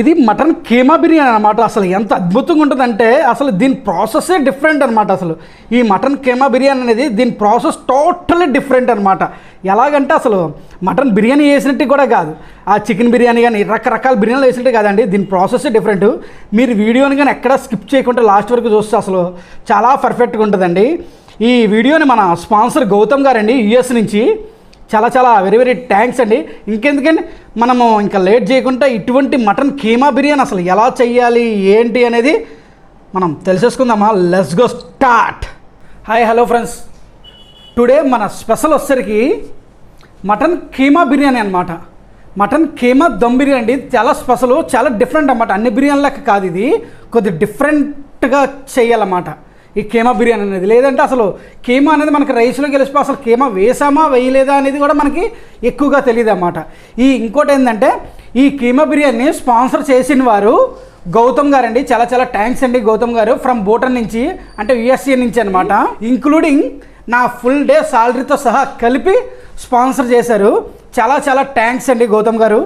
ఇది మటన్ కీమా బిర్యానీ అనమాట అసలు ఎంత అద్భుతంగా ఉంటుందంటే అసలు దీని ప్రాసెస్సే డిఫరెంట్ అనమాట అసలు. ఈ మటన్ కీమా బిర్యానీ అనేది దీని ప్రాసెస్ టోటల్లీ డిఫరెంట్ అనమాట ఎలాగంటే అసలు మటన్ బిర్యానీ వేసినట్టు కూడా కాదు. ఆ చికెన్ బిర్యానీ కానీ రకరకాల బిర్యానీలు వేసినట్టు కాదండి దీని ప్రాసెస్ డిఫరెంట్. మీరు వీడియోని కానీ ఎక్కడ స్కిప్ చేయకుండా లాస్ట్ వరకు చూస్తే అసలు చాలా పర్ఫెక్ట్గా ఉంటుందండి. ఈ వీడియోని మన స్పాన్సర్ గౌతమ్ గారండి యుఎస్ నుంచి. చాలా చాలా వెరీ వెరీ థ్యాంక్స్ అండి. ఇంకెందుకండి మనము ఇంకా లేట్ చేయకుండా ఇటువంటి మటన్ కీమా బిర్యానీ అసలు ఎలా చేయాలి ఏంటి అనేది మనం తెలిసేసుకుందామా? Let's go start hi hello friends today మన స్పెషల్ వచ్చేసరికి మటన్ కీమా బిర్యానీ అనమాట మటన్ కీమా దమ్ బిర్యానీ అండి. చాలా స్పెషల్ చాలా డిఫరెంట్ అన్నమాట. అన్ని బిర్యానీ లెక్క కాదు ఇది. కొద్ది డిఫరెంట్గా చేయాలన్నమాట ఈ కేమా బిర్యానీ అనేది. లేదంటే అసలు కేమా అనేది మనకి రైస్లో గెలిచిపో అసలు కేమా వేసామా వేయలేదా అనేది కూడా మనకి ఎక్కువగా తెలియదు అన్నమాట. ఈ ఇంకోటి ఏంటంటే ఈ కీమా బిర్యానీ స్పాన్సర్ చేసిన వారు గౌతమ్ గారండి. చాలా చాలా థ్యాంక్స్ అండి గౌతమ్ గారు. ఫ్రమ్ భూటాన్ నుంచి అంటే యుఎస్ఏ నుంచి అనమాట ఇంక్లూడింగ్ నా ఫుల్ డే సాలరీతో సహా కలిపి స్పాన్సర్ చేశారు. చాలా చాలా థ్యాంక్స్ అండి గౌతమ్ గారు.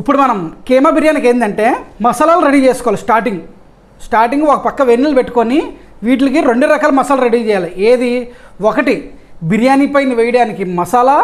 ఇప్పుడు మనం కీమా బిర్యానీకి ఏంటంటే మసాలాలు రెడీ చేసుకోవాలి స్టార్టింగ్. స్టార్టింగ్ ఒక పక్క వెన్నెలు పెట్టుకొని వీటికి రెండు రకాల మసాలా రెడీ చేయాలి. ఏది? ఒకటి బిర్యానీ పైన వేయడానికి మసాలా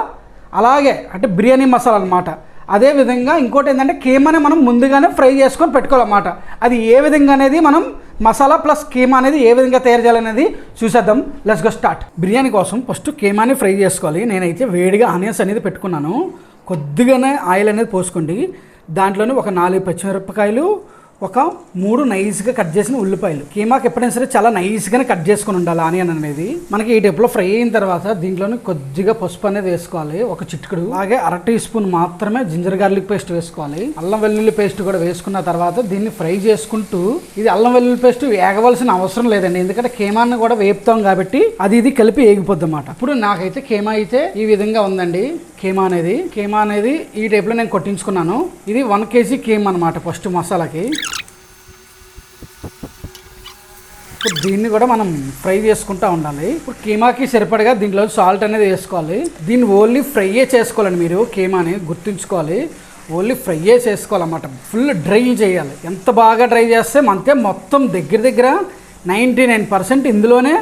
అలాగే అంటే బిర్యానీ మసాలా అనమాట అదేవిధంగా ఇంకోటి ఏంటంటే కీమాని మనం ముందుగానే ఫ్రై చేసుకొని పెట్టుకోవాలన్నమాట. అది ఏ విధంగా అనేది మనం మసాలా ప్లస్ కీమా అనేది ఏ విధంగా తయారు చేయాలనేది చూసేద్దాం. లెట్స్ గో స్టార్ట్ బిర్యానీ కోసం ఫస్ట్ కీమాని ఫ్రై చేసుకోవాలి. నేనైతే వేడిగా ఆనియన్స్ అనేది పెట్టుకున్నాను. కొద్దిగానే ఆయిల్ అనేది పోసుకోండి. దాంట్లోనే ఒక నాలుగు పచ్చిమిరపకాయలు ఒక మూడు నైస్గా కట్ చేసిన ఉల్లిపాయలు. కీమాకి ఎప్పుడైనా సరే చాలా నైస్గానే కట్ చేసుకుని ఉండాలి ఆనియన్ అనేది. మనకి ఈ టైప్లో ఫ్రై అయిన తర్వాత దీంట్లోనే కొద్దిగా పసుపు అనేది వేసుకోవాలి. ఒక చిట్టుకుడు అలాగే అర టీ స్పూన్ మాత్రమే జింజర్ గార్లిక్ పేస్ట్ వేసుకోవాలి. అల్లం వెల్లుల్లి పేస్ట్ కూడా వేసుకున్న తర్వాత దీన్ని ఫ్రై చేసుకుంటూ ఇది అల్లం వెల్లుల్లి పేస్ట్ వేగవలసిన అవసరం లేదండి. ఎందుకంటే కేమాన్ని కూడా వేపుతాం కాబట్టి అది ఇది కలిపి వేగిపోద్ది అన్నమాట ఇప్పుడు నాకైతే కీమా అయితే ఈ విధంగా ఉందండి. కేమా అనేది కేమా అనేది ఈ టైప్లో నేను కొట్టించుకున్నాను. ఇది వన్ కేజీ కేమ్ అనమాట ఫస్ట్ మసాలాకి. ఇప్పుడు దీన్ని కూడా మనం ఫ్రై చేసుకుంటూ ఉండాలి. ఇప్పుడు కీమాకి సరిపడగా దీంట్లో సాల్ట్ అనేది వేసుకోవాలి. దీన్ని ఓన్లీ ఫ్రైయే చేసుకోవాలండి మీరు కీమాని గుర్తుంచుకోవాలి. ఓన్లీ ఫ్రైయే చేసుకోవాలన్నమాట. ఫుల్ డ్రై చేయాలి. ఎంత బాగా డ్రై చేస్తే అంతే మొత్తం దగ్గర దగ్గర నైంటీ నైన్ పర్సెంట్ ఇందులోనే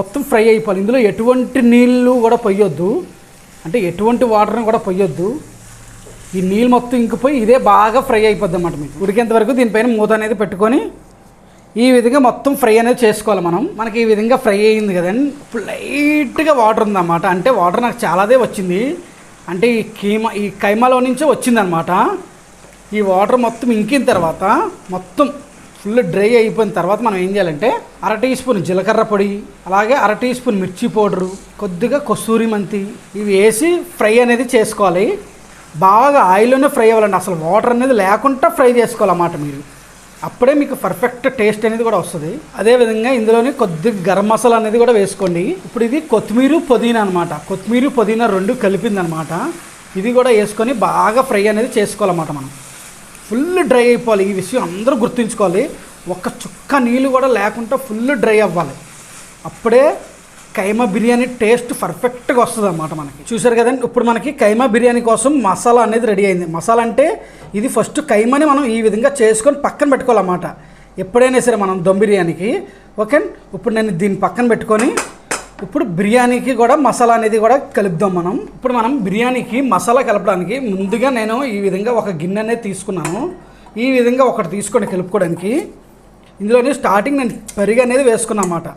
మొత్తం ఫ్రై అయిపోవాలి. ఇందులో ఎటువంటి నీళ్ళు కూడా పొయ్యొద్దు అంటే ఎటువంటి వాటర్ని కూడా పొయ్యొద్దు. ఈ నీళ్ళు మొత్తం ఇంకిపోయి ఇదే బాగా ఫ్రై అయిపోద్ది అన్నమాట మీకు. ఉడికేంత వరకు దీనిపైన మూత అనేది పెట్టుకొని ఈ విధంగా మొత్తం ఫ్రై అనేది చేసుకోవాలి మనం. మనకి ఈ విధంగా ఫ్రై అయింది కదండి ఇప్పుడు లైట్గా వాటర్ ఉందన్నమాట. అంటే వాటర్ నాకు చాలాదే వచ్చింది. అంటే ఈ కీమా ఈ కైమాలో నుంచే వచ్చిందనమాట ఈ వాటర్ మొత్తం ఇంకిన తర్వాత మొత్తం ఫుల్ డ్రై అయిపోయిన తర్వాత మనం ఏం చేయాలంటే అర టీ స్పూన్ జీలకర్ర పొడి అలాగే అర టీ స్పూన్ మిర్చి పౌడరు కొద్దిగా కొస్తూరి మెంతి ఇవి వేసి ఫ్రై అనేది చేసుకోవాలి. బాగా ఆయిల్లోనే ఫ్రై అవ్వాలండి. అసలు వాటర్ అనేది లేకుండా ఫ్రై చేసుకోవాలన్నమాట మీరు. అప్పుడే మీకు పర్ఫెక్ట్ టేస్ట్ అనేది కూడా వస్తుంది. అదేవిధంగా ఇందులోనే కొద్దిగా గరం మసాలా అనేది కూడా వేసుకోండి. ఇప్పుడు ఇది కొత్తిమీర పుదీనా అనమాట కొత్తిమీర పుదీనా రెండు కలిపిందనమాట ఇది కూడా వేసుకొని బాగా ఫ్రై అనేది చేసుకోవాలన్నమాట మనం. ఫుల్ డ్రై అయిపోవాలి. ఈ విషయం అందరూ గుర్తుంచుకోవాలి. ఒక్క చుక్క నీళ్ళు కూడా లేకుండా ఫుల్ డ్రై అవ్వాలి. అప్పుడే కైమా బిర్యానీ టేస్ట్ పర్ఫెక్ట్గా వస్తుంది అన్నమాట మనకి. చూసారు కదండి? ఇప్పుడు మనకి కైమా బిర్యానీ కోసం మసాలా అనేది రెడీ అయింది. మసాలా అంటే ఇది ఫస్ట్ కైమాని మనం ఈ విధంగా చేసుకొని పక్కన పెట్టుకోవాలన్నమాట. ఎప్పుడైనా సరే మనం దమ్ బిర్యానీకి. ఓకే? ఇప్పుడు నేను దీన్ని పక్కన పెట్టుకొని ఇప్పుడు బిర్యానీకి కూడా మసాలా అనేది కూడా కలుపుదాం మనం. ఇప్పుడు మనం బిర్యానీకి మసాలా కలపడానికి ముందుగా నేను ఈ విధంగా ఒక గిన్నె అనేది తీసుకున్నాను. ఈ విధంగా ఒకటి తీసుకొని కలుపుకోవడానికి ఇందులోనే స్టార్టింగ్ నేను పెరుగు అనేది వేసుకున్నా అన్నమాట.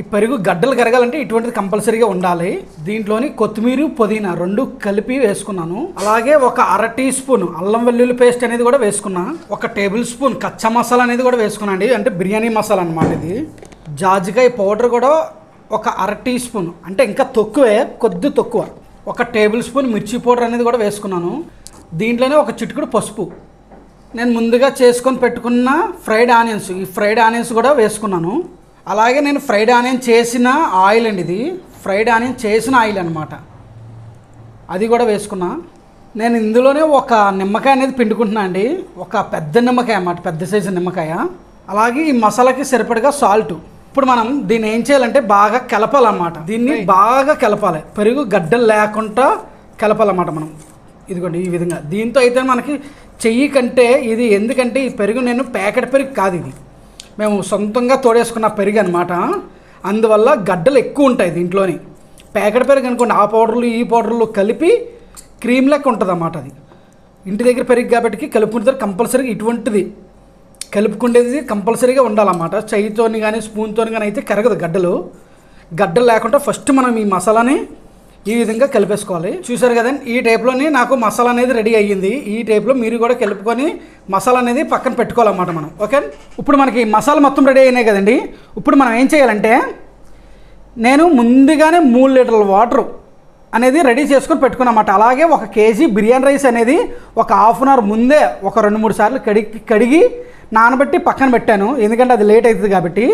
ఈ పెరుగు గడ్డలు కరగాలంటే ఇటువంటిది కంపల్సరీగా ఉండాలి. దీంట్లోని కొత్తిమీర పుదీనా రెండు కలిపి వేసుకున్నాను. అలాగే ఒక అర టీ స్పూన్ అల్లం వెల్లుల్లి పేస్ట్ అనేది కూడా వేసుకున్నా. ఒక టేబుల్ స్పూన్ కచ్చా మసాలా అనేది కూడా వేసుకున్నాను అండి. అంటే బిర్యానీ మసాలా అనమాట ఇది. జాజికాయ పౌడర్ కూడా ఒక అర టీ స్పూన్ అంటే ఇంకా తక్కువే కొద్ది తక్కువ. ఒక టేబుల్ స్పూన్ మిర్చి పౌడర్ అనేది కూడా వేసుకున్నాను. దీంట్లోనే ఒక చిటికుడు పసుపు. నేను ముందుగా చేసుకొని పెట్టుకున్న ఫ్రైడ్ ఆనియన్స్ ఈ ఫ్రైడ్ ఆనియన్స్ కూడా వేసుకున్నాను. అలాగే నేను ఫ్రైడ్ ఆనియన్ చేసిన ఆయిల్ అండి ఇది. ఫ్రైడ్ ఆనియన్ చేసిన ఆయిల్ అనమాట అది కూడా వేసుకున్నా. నేను ఇందులోనే ఒక నిమ్మకాయ అనేది పిండుకుంటున్నా అండి. ఒక పెద్ద నిమ్మకాయ అన్నమాట పెద్ద సైజు నిమ్మకాయ. అలాగే ఈ మసాలాకి సరిపడగా సాల్ట్. ఇప్పుడు మనం దీన్ని ఏం చేయాలంటే బాగా కలపాలన్నమాట. దీన్ని బాగా కలపాలి. పెరుగు గడ్డలు లేకుండా కలపాలన్నమాట మనం. ఇదిగోండి ఈ విధంగా. దీంతో అయితే మనకి చెయ్యి కంటే ఇది ఎందుకంటే ఈ పెరుగు నేను ప్యాకెట్ పెరుగు కాదు ఇది. మేము సొంతంగా తోడేసుకున్న పెరుగు అనమాట అందువల్ల గడ్డలు ఎక్కువ ఉంటాయి దీంట్లోని. ప్యాకెట్ పెరుగు అనుకోండి ఆ పౌడర్లు ఈ పౌడర్లు కలిపి క్రీమ్ లెక్క ఉంటుంది అన్నమాట అది. ఇంటి దగ్గర పెరుగు కాబట్టి కలుపుకుంటారు కంపల్సరీగా ఇటువంటిది. కలుపుకుండేది కంపల్సరీగా ఉండాలన్నమాట. చెయ్యితోని కానీ స్పూన్తోని కానీ అయితే కరగదు గడ్డలు. గడ్డలు లేకుండా ఫస్ట్ మనం ఈ మసాలాని ఈ విధంగా కలిపేసుకోవాలి. చూసారు కదండి ఈ టైప్లోనే నాకు మసాలా అనేది రెడీ అయ్యింది. ఈ టైప్లో మీరు కూడా కలుపుకొని మసాలా అనేది పక్కన పెట్టుకోవాలన్నమాట మనం. ఓకే? ఇప్పుడు మనకి మసాలా మొత్తం రెడీ అయినాయి కదండి. ఇప్పుడు మనం ఏం చేయాలంటే నేను ముందుగానే మూడు లీటర్ల వాటర్ అనేది రెడీ చేసుకొని పెట్టుకున్నమాట అలాగే ఒక కేజీ బిర్యానీ రైస్ అనేది ఒక హాఫ్ అన్ అవర్ ముందే ఒక రెండు మూడు సార్లు కడిగి కడిగి నానబెట్టి పక్కన పెట్టాను ఎందుకంటే అది లేట్ అవుతుంది కాబట్టి.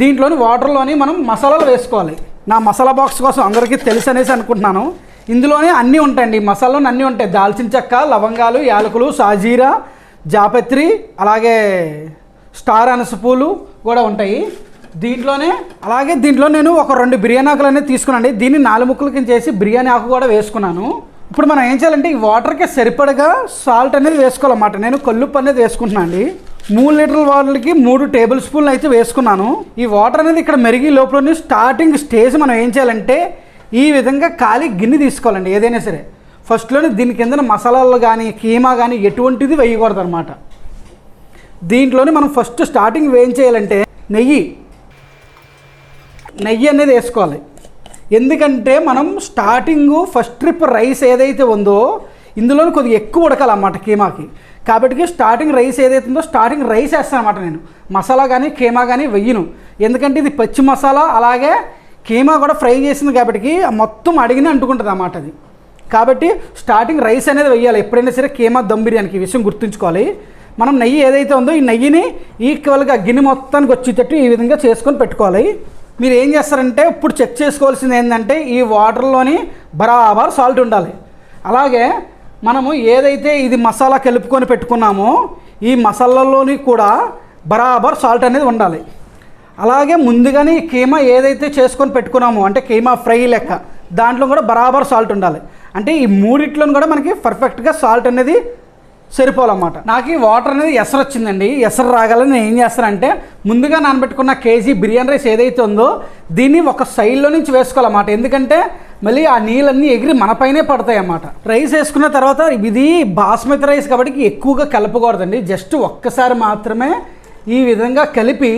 దీంట్లోని వాటర్లోని మనం మసాలాలు వేసుకోవాలి. నా మసాలా బాక్స్ కోసం అందరికీ తెలుసు అనేసి అనుకుంటున్నాను. ఇందులోనే అన్నీ ఉంటాయండి. ఈ మసాలాలోనే అన్నీ ఉంటాయి. దాల్చిన చెక్క లవంగాలు యాలకులు సాజీరా జాపత్రి అలాగే స్టార్ అనస పూలు కూడా ఉంటాయి. దీంట్లోనే అలాగే దీంట్లో నేను ఒక రెండు బిర్యానీ ఆకులు అనేది తీసుకున్నాను దీన్ని నాలుగు ముక్కల కింద చేసి బిర్యానీ ఆకు కూడా వేసుకున్నాను. ఇప్పుడు మనం ఏం చేయాలంటే ఈ వాటర్కి సరిపడగా సాల్ట్ అనేది వేసుకోవాలన్నమాట. నేను కల్లుప్పు అనేది వేసుకుంటున్నాను అండి. మూడు లీటర్ల వాటర్కి మూడు టేబుల్ స్పూన్లు అయితే వేసుకున్నాను. ఈ వాటర్ అనేది ఇక్కడ మెరిగి లోపల స్టార్టింగ్ స్టేజ్ మనం ఏం చేయాలంటే ఈ విధంగా ఖాళీ గిన్నె తీసుకోవాలండి ఏదైనా సరే. ఫస్ట్లోనే దీని కింద మసాలాలు కానీ కీమా కానీ ఎటువంటిది వేయకూడదు అనమాట దీంట్లోనే మనం ఫస్ట్ స్టార్టింగ్ ఏం చేయాలంటే నెయ్యి నెయ్యి అనేది వేసుకోవాలి. ఎందుకంటే మనం స్టార్టింగ్ ఫస్ట్ ట్రిప్ రైస్ ఏదైతే ఉందో ఇందులో కొద్దిగా ఎక్కువ ఉడకాలన్నమాట కీమాకి. కాబట్టి స్టార్టింగ్ రైస్ ఏదైతే ఉందో స్టార్టింగ్ రైస్ వేస్తాను అనమాట నేను. మసాలా కానీ కీమా కానీ వెయ్యను. ఎందుకంటే ఇది పచ్చి మసాలా అలాగే కీమా కూడా ఫ్రై చేసింది కాబట్టి మొత్తం అడిగిన అంటుకుంటుంది అన్నమాట అది. కాబట్టి స్టార్టింగ్ రైస్ అనేది వెయ్యాలి. ఎప్పుడైనా సరే కీమా దమ్ బిర్యానీకి ఈ విషయం గుర్తుంచుకోవాలి. మనం నెయ్యి ఏదైతే ఉందో ఈ నెయ్యిని ఈక్వల్గా గిన్నె మొత్తానికి వచ్చేటట్టు ఈ విధంగా చేసుకొని పెట్టుకోవాలి. మీరు ఏం చేస్తారంటే ఇప్పుడు చెక్ చేసుకోవాల్సింది ఏంటంటే ఈ వాటర్లోని బరాబర్ సాల్ట్ ఉండాలి. అలాగే మనము ఏదైతే ఇది మసాలా కలుపుకొని పెట్టుకున్నామో ఈ మసాలాలోని కూడా బరాబర్ సాల్ట్ అనేది ఉండాలి. అలాగే ముందుగానే ఈ కీమా ఏదైతే చేసుకొని పెట్టుకున్నామో అంటే కీమా ఫ్రై లెక్క దాంట్లో కూడా బరాబర్ సాల్ట్ ఉండాలి. అంటే ఈ మూడిట్లోనూ కూడా మనకి పర్ఫెక్ట్గా సాల్ట్ అనేది సరిపోవాలన్నమాట. నాకు ఈ వాటర్ అనేది ఎసరు వచ్చిందండి. ఎసరు రాగాలని నేను ఏం చేస్తానంటే ముందుగా నానబెట్టుకున్న కేజీ బిర్యానీ రైస్ ఏదైతే ఉందో దీన్ని ఒక సైడ్లో నుంచి వేసుకోవాలన్నమాట. ఎందుకంటే మళ్ళీ ఆ నీళ్ళన్నీ ఎగిరి మనపైనే పడతాయి అన్నమాట రైస్ వేసుకున్న తర్వాత ఇది బాస్మతి రైస్ కాబట్టి ఎక్కువగా కలపకూడదండి. జస్ట్ ఒక్కసారి మాత్రమే ఈ విధంగా కలిపి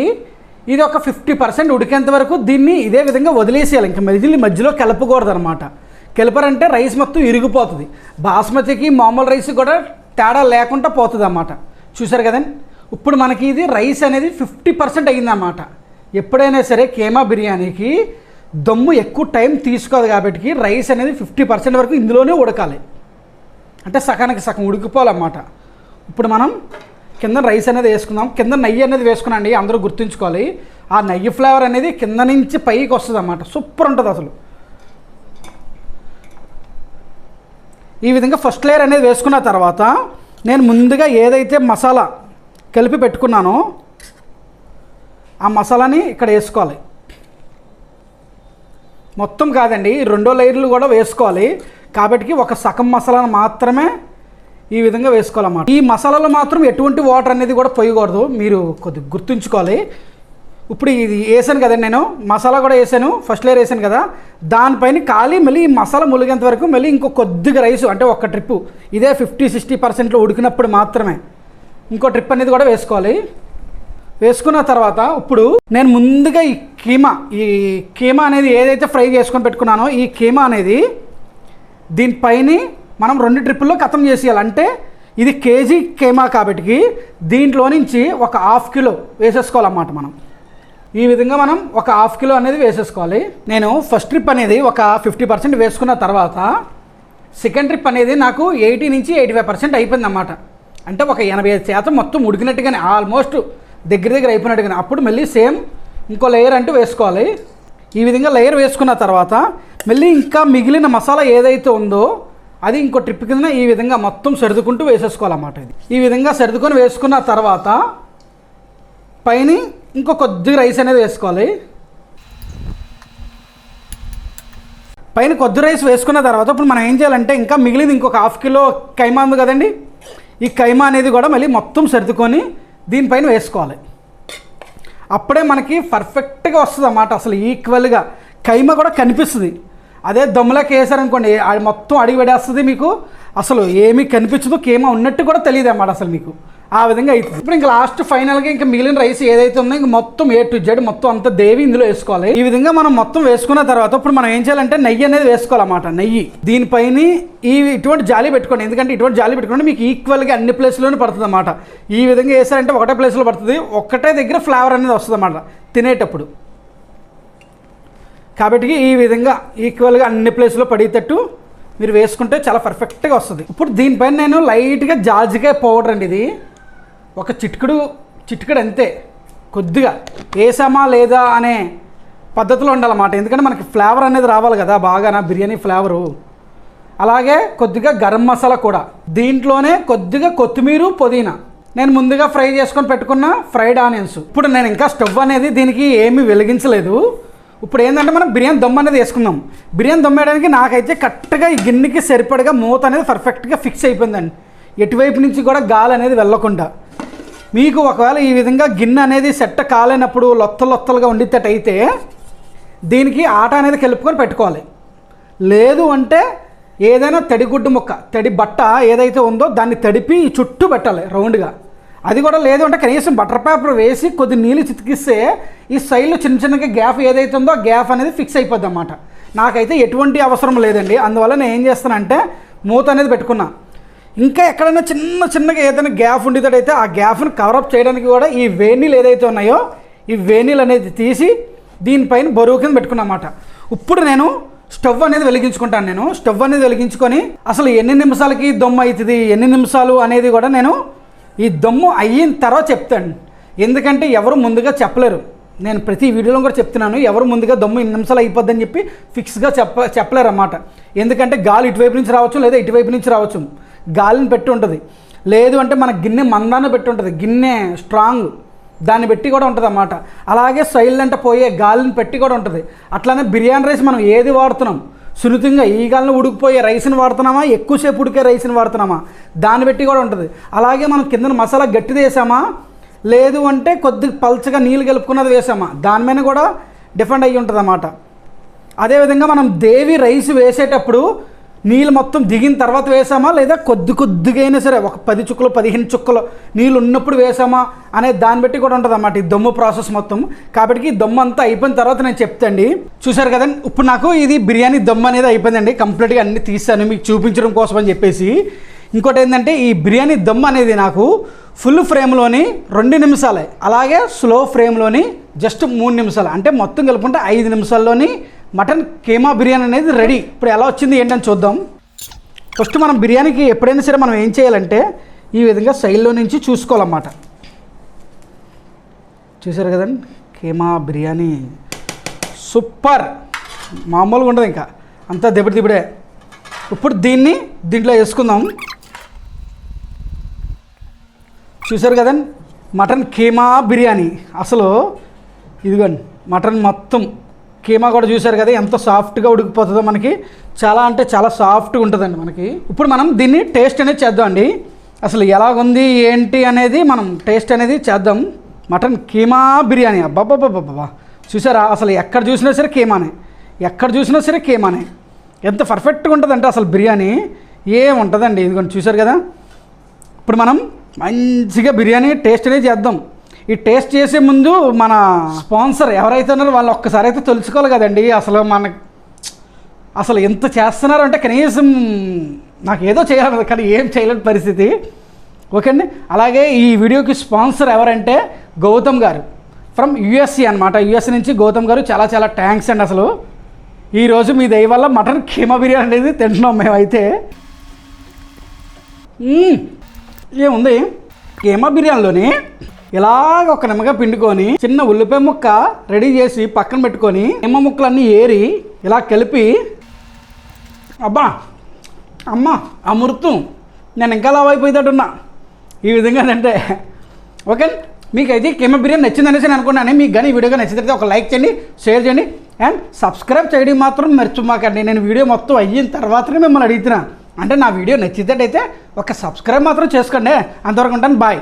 ఇది ఒక ఫిఫ్టీ పర్సెంట్ ఉడికేంత వరకు దీన్ని ఇదే విధంగా వదిలేసేయాలి. ఇంకా మధ్యలో మధ్యలో కలపకూడదు అనమాట కలిపారంటే రైస్ మొత్తం ఇరిగిపోతుంది. బాస్మతికి మామూలు రైస్ కూడా తేడా లేకుండా పోతుంది అన్నమాట చూసారు కదండి? ఇప్పుడు మనకి ఇది రైస్ అనేది ఫిఫ్టీ పర్సెంట్ అయ్యిందన్నమాట. ఎప్పుడైనా సరే కేమా బిర్యానీకి దమ్ము ఎక్కువ టైం తీసుకోదు కాబట్టి రైస్ అనేది ఫిఫ్టీ పర్సెంట్ వరకు ఇందులోనే ఉడకాలి. అంటే సగానికి సగం ఉడికిపోవాలన్నమాట. ఇప్పుడు మనం కింద రైస్ అనేది వేసుకుందాం. కింద నెయ్యి అనేది వేసుకున్నాండి అందరూ గుర్తుంచుకోవాలి. ఆ నెయ్యి ఫ్లేవర్ అనేది కింద నుంచి పైకి వస్తుంది అన్నమాట సూపర్ ఉంటుంది అసలు ఈ విధంగా ఫస్ట్ లేయర్ అనేది వేసుకున్న తర్వాత నేను ముందుగా ఏదైతే మసాలా కలిపి పెట్టుకున్నానో ఆ మసాలాని ఇక్కడ వేసుకోవాలి. మొత్తం కాదండి రెండో లేయర్లు కూడా వేసుకోవాలి. కాబట్టి ఒక సగం మసాలాను మాత్రమే ఈ విధంగా వేసుకోవాలన్నమాట. ఈ మసాలాలో మాత్రం ఎటువంటి వాటర్ అనేది కూడా పోయకూడదు. మీరు కొద్దిగా గుర్తుంచుకోవాలి. ఇప్పుడు ఇది వేసాను కదండి నేను. మసాలా కూడా వేసాను. ఫస్ట్ లేయర్ వేసాను కదా. దానిపైన ఖాళీ మళ్ళీ ఈ మసాలా ములిగేంత వరకు మళ్ళీ ఇంకో కొద్దిగా రైస్ అంటే ఒక ట్రిప్ ఇదే ఫిఫ్టీ సిక్స్టీ పర్సెంట్లో ఉడికినప్పుడు మాత్రమే. ఇంకో ట్రిప్ అనేది కూడా వేసుకోవాలి. వేసుకున్న తర్వాత ఇప్పుడు నేను ముందుగా ఈ కీమా ఈ కీమా అనేది ఏదైతే ఫ్రై చేసుకొని పెట్టుకున్నానో ఈ కీమా అనేది దీనిపైన మనం రెండు ట్రిప్పుల్లో ఖతం చేసేయాలి. అంటే ఇది కేజీ కీమా కాబట్టి దీంట్లో నుంచి ఒక హాఫ్ కిలో వేసేసుకోవాలన్నమాట మనం. ఈ విధంగా మనం ఒక హాఫ్ కిలో అనేది వేసేసుకోవాలి. నేను ఫస్ట్ ట్రిప్ అనేది ఒక ఫిఫ్టీ పర్సెంట్ వేసుకున్న తర్వాత సెకండ్ ట్రిప్ అనేది నాకు ఎయిటీ నుంచి ఎయిటీ ఫైవ్ పర్సెంట్ అయిపోయిందన్నమాట. అంటే ఒక ఎనభై ఐదు శాతం మొత్తం ఉడికినట్టుగానే ఆల్మోస్ట్ దగ్గర దగ్గర అయిపోయినట్టుగానే. అప్పుడు మళ్ళీ సేమ్ ఇంకో లేయర్ అంటూ వేసుకోవాలి. ఈ విధంగా లేయర్ వేసుకున్న తర్వాత మళ్ళీ ఇంకా మిగిలిన మసాలా ఏదైతే ఉందో అది ఇంకో ట్రిప్ కింద ఈ విధంగా మొత్తం సర్దుకుంటూ వేసేసుకోవాలన్నమాట ఇది. ఈ విధంగా సర్దుకొని వేసుకున్న తర్వాత పైన ఇంకో కొద్దిగా రైస్ అనేది వేసుకోవాలి. పైన కొద్ది రైస్ వేసుకున్న తర్వాత ఇప్పుడు మనం ఏం చేయాలంటే ఇంకా మిగిలింది ఇంకొక హాఫ్ కిలో కైమా ఉంది కదండి. ఈ కైమా అనేది కూడా మళ్ళీ మొత్తం సర్దుకొని దీనిపైన వేసుకోవాలి. అప్పుడే మనకి పర్ఫెక్ట్గా వస్తుంది అన్నమాట. అసలు ఈక్వల్గా కైమ కూడా కనిపిస్తుంది. అదే దమ్ములకి వేసారనుకోండి అది మొత్తం అడిగి పడేస్తుంది మీకు. అసలు ఏమీ కనిపించదు కేమ ఉన్నట్టు కూడా తెలియదు అన్నమాట అసలు మీకు. ఆ విధంగా అవుతుంది. ఇప్పుడు ఇంకా లాస్ట్ ఫైనల్గా ఇంకా మిగిలిన రైస్ ఏదైతే ఉందో ఇంకా మొత్తం ఏ టు జెడ్ మొత్తం అంత దేవి ఇందులో వేసుకోవాలి. ఈ విధంగా మనం మొత్తం వేసుకున్న తర్వాత ఇప్పుడు మనం ఏం చేయాలంటే నెయ్యి అనేది వేసుకోవాలన్నమాట నెయ్యి. దీనిపైన ఈ ఇటువంటి జాలి పెట్టుకోండి. ఎందుకంటే ఇటువంటి జాలి పెట్టుకోండి మీకు ఈక్వల్గా అన్ని ప్లేస్లోనే పడుతుంది అన్నమాట ఈ విధంగా వేసారంటే ఒకటే ప్లేస్లో పడుతుంది. ఒకటే దగ్గర ఫ్లేవర్ అనేది వస్తుంది అన్నమాట తినేటప్పుడు. కాబట్టి ఈ విధంగా ఈక్వల్గా అన్ని ప్లేస్లో పడేటట్టు మీరు వేసుకుంటే చాలా పర్ఫెక్ట్గా వస్తుంది. ఇప్పుడు దీనిపైన నేను లైట్గా జాజికాయ పౌడర్ అండి ఇది. ఒక చిటికెడు చిటికెడు అంతే. కొద్దిగా వేసామా లేదా అనే పద్ధతిలో ఉండాలన్నమాట. ఎందుకంటే మనకి ఫ్లేవర్ అనేది రావాలి కదా బాగా నా బిర్యానీ ఫ్లేవరు. అలాగే కొద్దిగా గరం మసాలా కూడా. దీంట్లోనే కొద్దిగా కొత్తిమీర పుదీనా. నేను ముందుగా ఫ్రై చేసుకొని పెట్టుకున్న ఫ్రైడ్ ఆనియన్స్. ఇప్పుడు నేను ఇంకా స్టవ్ అనేది దీనికి ఏమీ వెలిగించలేదు. ఇప్పుడు ఏంటంటే మనం బిర్యానీ దమ్ అనేది వేసుకుందాం. బిర్యానీ దమ్ వేయడానికి నాకైతే కరెక్ట్గా ఈ గిన్నెకి సరిపడగా మూత అనేది పర్ఫెక్ట్గా ఫిక్స్ అయిపోయిందండి. ఎటువైపు నుంచి కూడా గాలి అనేది వెళ్ళకుండా. మీకు ఒకవేళ ఈ విధంగా గిన్నె అనేది సెట్ కాలేనప్పుడు లొత్తలు లొత్తలుగా ఉండితేటైతే దీనికి ఆట అనేది కలుపుకొని పెట్టుకోవాలి. లేదు అంటే ఏదైనా తడిగుడ్డు ముక్క తడి బట్ట ఏదైతే ఉందో దాన్ని తడిపి చుట్టూ పెట్టాలి రౌండ్గా. అది కూడా లేదు అంటే కనీసం బటర్ పేపర్ వేసి కొద్ది నీళ్ళు చితికిస్తే ఈ సైడ్లో చిన్న చిన్నగా గ్యాప్ ఏదైతే ఉందో ఆ గ్యాప్ అనేది ఫిక్స్ అయిపోద్ది అన్నమాట. నాకైతే ఎటువంటి అవసరం లేదండి. అందువల్ల నేను ఏం చేస్తానంటే మూత అనేది పెట్టుకున్నా. ఇంకా ఎక్కడైనా చిన్న చిన్నగా ఏదైనా గ్యాప్ ఉండేటట్టయితే ఆ గ్యాప్ను కవరప్ చేయడానికి కూడా ఈ వేణీలు ఏదైతే ఉన్నాయో ఈ వేణీలు అనేది తీసి దీనిపైన బరువు కింద పెట్టుకున్నమాట ఇప్పుడు నేను స్టవ్ అనేది వెలిగించుకుంటాను నేను. స్టవ్ అనేది వెలిగించుకొని అసలు ఎన్ని నిమిషాలకి దొమ్ము అవుతుంది ఎన్ని నిమిషాలు అనేది కూడా నేను ఈ దొమ్ము అయిన తర్వాత చెప్తాను. ఎందుకంటే ఎవరు ముందుగా చెప్పలేరు. నేను ప్రతి వీడియోలో కూడా చెప్తున్నాను ఎవరు ముందుగా దమ్ము ఇన్ని నిమిషాలు అయిపోద్దని చెప్పి ఫిక్స్గా చెప్ప చెప్పలేరు అన్నమాట ఎందుకంటే గాలి ఇటువైపు నుంచి రావచ్చు లేదా ఇటువైపు నుంచి రావచ్చు. గాలిని పెట్టి ఉంటుంది. లేదు అంటే మన గిన్నె మందాన పెట్టి ఉంటుంది. గిన్నె స్ట్రాంగ్ దాన్ని పెట్టి కూడా ఉంటుంది అన్నమాట. అలాగే సైలెంట్ పోయే గాలిని పెట్టి కూడా ఉంటుంది. అట్లానే బిర్యానీ రైస్ మనం ఏది వాడుతున్నాం? సున్నితంగా ఈ గాలిని ఉడికిపోయే రైస్ని వాడుతున్నామా? ఎక్కువసేపు ఉడికే రైస్ని వాడుతున్నామా? దాన్ని పెట్టి కూడా ఉంటుంది. అలాగే మనం కింద మసాలా గట్టిది వేసామా? లేదు అంటే కొద్ది పల్చగా నీళ్ళు కలుపుకున్నది వేసామా? దాని మీద కూడా డిఫెండ్ అయ్యి ఉంటుంది అన్నమాట అదేవిధంగా మనం దేవి రైస్ వేసేటప్పుడు నీళ్ళు మొత్తం దిగిన తర్వాత వేసామా లేదా కొద్ది కొద్దిగా అయినా సరే ఒక పది చుక్కలు పదిహేను చుక్కలు నీళ్ళు ఉన్నప్పుడు వేసామా అనే దాన్ని బట్టి కూడా ఉంటుంది అన్నమాట ఈ దమ్ము ప్రాసెస్ మొత్తం. కాబట్టి ఈ దమ్ము అంతా అయిపోయిన తర్వాత నేను చెప్తాండి. చూసారు కదండి ఇప్పుడు నాకు ఇది బిర్యానీ దమ్ము అనేది అయిపోయిందండి. కంప్లీట్గా అన్ని తీసాను మీకు చూపించడం కోసం అని చెప్పేసి. ఇంకోటి ఏంటంటే ఈ బిర్యానీ దమ్ అనేది నాకు ఫుల్ ఫ్రేమ్లోని రెండు నిమిషాలే. అలాగే స్లో ఫ్రేమ్లోని జస్ట్ మూడు నిమిషాలు. అంటే మొత్తం కలుపుకుంటే ఐదు నిమిషాల్లోని మటన్ కేమా బిర్యానీ అనేది రెడీ. ఇప్పుడు ఎలా వచ్చింది ఏంటని చూద్దాం. ఫస్ట్ మనం బిర్యానీకి ఎప్పుడైనా సరే మనం ఏం చేయాలంటే ఈ విధంగా సైడ్లో నుంచి చూసుకోవాలన్నమాట. చూసారు కదండి? కేమా బిర్యానీ. సూపర్! మామూలుగా ఉండదు ఇంకా. అంతా దెబ్బడి దిబ్బడే ఇప్పుడు దీన్ని దీంట్లో వేసుకుందాం. చూసారు కదండి? మటన్ కేమా బిర్యానీ. అసలు ఇదిగోండి మటన్ మొత్తం. కీమా కూడా చూసారు కదా ఎంత సాఫ్ట్గా ఉడికిపోతుందో మనకి. చాలా అంటే చాలా సాఫ్ట్గా ఉంటుందండి మనకి. ఇప్పుడు మనం దీన్ని టేస్ట్ అనేది చేద్దాం అండి అసలు ఎలాగుంది ఏంటి అనేది మనం టేస్ట్ అనేది చేద్దాం. మటన్ కీమా బిర్యానీ. అబ్బాబ్బాబ్బాబ్బా చూసారా అసలు ఎక్కడ చూసినా సరే కీమానే. ఎక్కడ చూసినా సరే కీమానే. ఎంత పర్ఫెక్ట్గా ఉంటుందంటే అసలు బిర్యానీ. ఏముంటుందండి ఇదిగోండి చూసారు కదా? ఇప్పుడు మనం మంచిగా బిర్యానీ టేస్ట్ అనేది చేద్దాం. ఈ టేస్ట్ చేసే ముందు మన స్పాన్సర్ ఎవరైతే ఉన్నారో వాళ్ళు ఒక్కసారి అయితే తెలుసుకోవాలి కదండి. అసలు మన అసలు ఎంత చేస్తున్నారు అంటే కనీసం నాకు ఏదో చేయాలి కానీ ఏం చేయలేని పరిస్థితి. ఓకే అండి? అలాగే ఈ వీడియోకి స్పాన్సర్ ఎవరంటే గౌతమ్ గారు. ఫ్రమ్ యుఎస్సి అనమాట యుఎస్ నుంచి గౌతమ్ గారు చాలా చాలా థ్యాంక్స్ అండి అసలు. ఈరోజు మీ దయ వల్ల మటన్ కీమా బిర్యానీ అనేది తింటున్నాం మేమైతే. ఏముంది? కీమా బిర్యానీలోని ఇలాగ ఒక నిమ్మగా పిండుకొని చిన్న ఉల్లిపాయ ముక్క రెడీ చేసి పక్కన పెట్టుకొని నిమ్మ ముక్కలన్నీ ఏరి ఇలా కలిపి అబ్బా అమ్మ అమృతం నేను ఇంకా లావ్ అయిపోయేటట్టున్నా. ఈ విధంగా అంటే ఓకే మీకైతే కిమ్మ బిర్యానీ నచ్చిందనేసి నేను అనుకున్నాను. మీకు కానీ వీడియోగా నచ్చితే ఒక లైక్ చేయండి షేర్ చేయండి అండ్ సబ్స్క్రైబ్ చేయడం మాత్రం మర్చిపోకండి. నేను వీడియో మొత్తం అయిన తర్వాతనే మిమ్మల్ని అడుగుతున్నాను అంటే నా వీడియో నచ్చినట్టయితే ఒక సబ్స్క్రైబ్ మాత్రం చేసుకోండి. అంతవరకు ఉంటాను. బాయ్.